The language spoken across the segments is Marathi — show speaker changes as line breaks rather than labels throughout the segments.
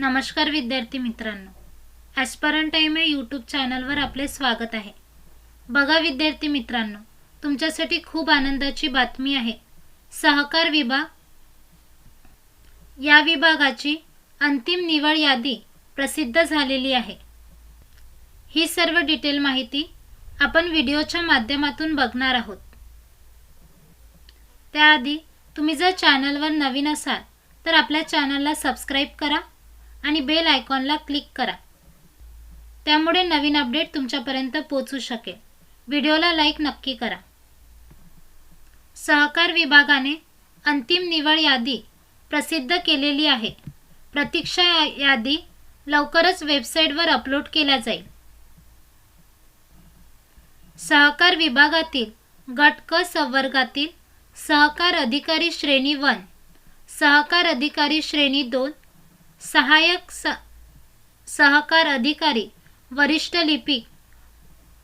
नमस्कार विद्यार्थी मित्रांनो. ॲस्परन टाईम या यूट्यूब चॅनलवर आपले स्वागत आहे. बघा विद्यार्थी मित्रांनो तुमच्यासाठी खूप आनंदाची बातमी आहे. सहकार विभाग. या विभागाची अंतिम निवड यादी प्रसिद्ध झालेली आहे. ही सर्व डिटेल माहिती आपण व्हिडिओच्या माध्यमातून बघणार आहोत. त्याआधी तुम्ही जर चॅनलवर नवीन असाल तर आपल्या चॅनलला सबस्क्राईब करा. आणि बेल आयकॉनला क्लिक करा. त्यामुळे नवीन अपडेट तुमच्यापर्यंत पोचू शकेल. व्हिडिओला लाईक नक्की करा. सहकार विभागाने अंतिम निवड यादी प्रसिद्ध केलेली आहे. प्रतीक्षा यादी लवकरच वेबसाईटवर अपलोड केल्या जाईल. सहकार विभागातील गट क संवर्गातील सहकार अधिकारी श्रेणी वन सहकार अधिकारी श्रेणी दोन सहाय्यक स सहकार अधिकारी वरिष्ठ लिपिक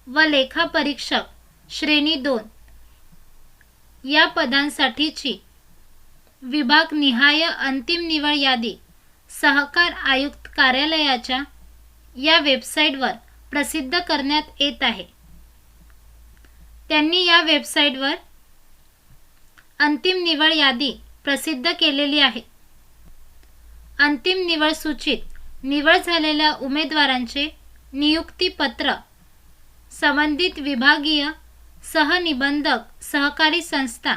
व लेखापरीक्षक श्रेणी दोन. या पदांसाठीची विभागनिहाय अंतिम निवड यादी सहकार आयुक्त कार्यालयाच्या या वेबसाईटवर प्रसिद्ध करण्यात येत आहे. त्यांनी या वेबसाईटवर अंतिम निवड यादी प्रसिद्ध केलेली आहे. अंतिम निवड सूचीत. निवड झालेल्या उमेदवारांचे नियुक्तीपत्र. संबंधित विभागीय सहनिबंधक सहकारी संस्था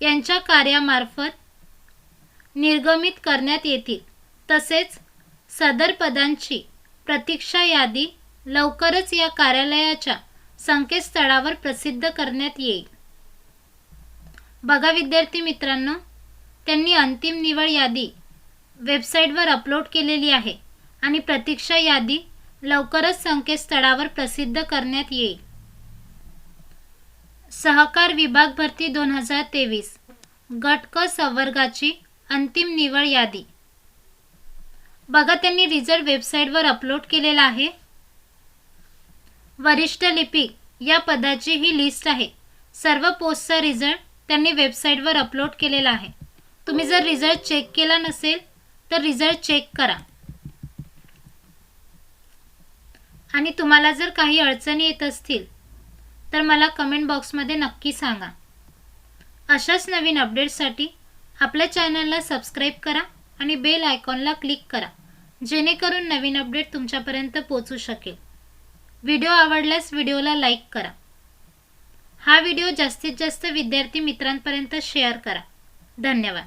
यांच्या कार्यामार्फत निर्गमित करण्यात येतील. तसेच सदर पदांची प्रतीक्षा यादी लवकरच या कार्यालयाच्या संकेतस्थळावर प्रसिद्ध करण्यात येईल. बघा विद्यार्थी मित्रांनो त्यांनी अंतिम निवड यादी वेबसाईटवर अपलोड केलेली आहे आणि प्रतीक्षा यादी लवकरच संकेतस्थळावर प्रसिद्ध करण्यात येईल. सहकार विभाग भरती दोन हजार तेवीस. गट क संवर्गाची अंतिम निवड यादी. बघा त्यांनी रिझल्ट वेबसाईटवर अपलोड केलेला आहे. वरिष्ठ लिपिक या पदाची ही लिस्ट आहे. सर्व पोस्टचा रिझल्ट त्यांनी वेबसाईटवर अपलोड केलेला आहे. तुम्ही जर रिझल्ट चेक केला नसेल तर रिझल्ट चेक करा. आणि तुम्हाला जर काही अडचणी येत असतील तर मला कमेंट बॉक्समध्ये नक्की सांगा. अशाच नवीन अपडेट्ससाठी आपल्या चॅनलला सबस्क्राईब करा आणि बेल आयकॉनला क्लिक करा जेणेकरून नवीन अपडेट तुमच्यापर्यंत पोचू शकेल. व्हिडिओ आवडल्यास व्हिडिओला लाईक करा. हा व्हिडिओ जास्तीत जास्त विद्यार्थी मित्रांपर्यंत शेअर करा. धन्यवाद.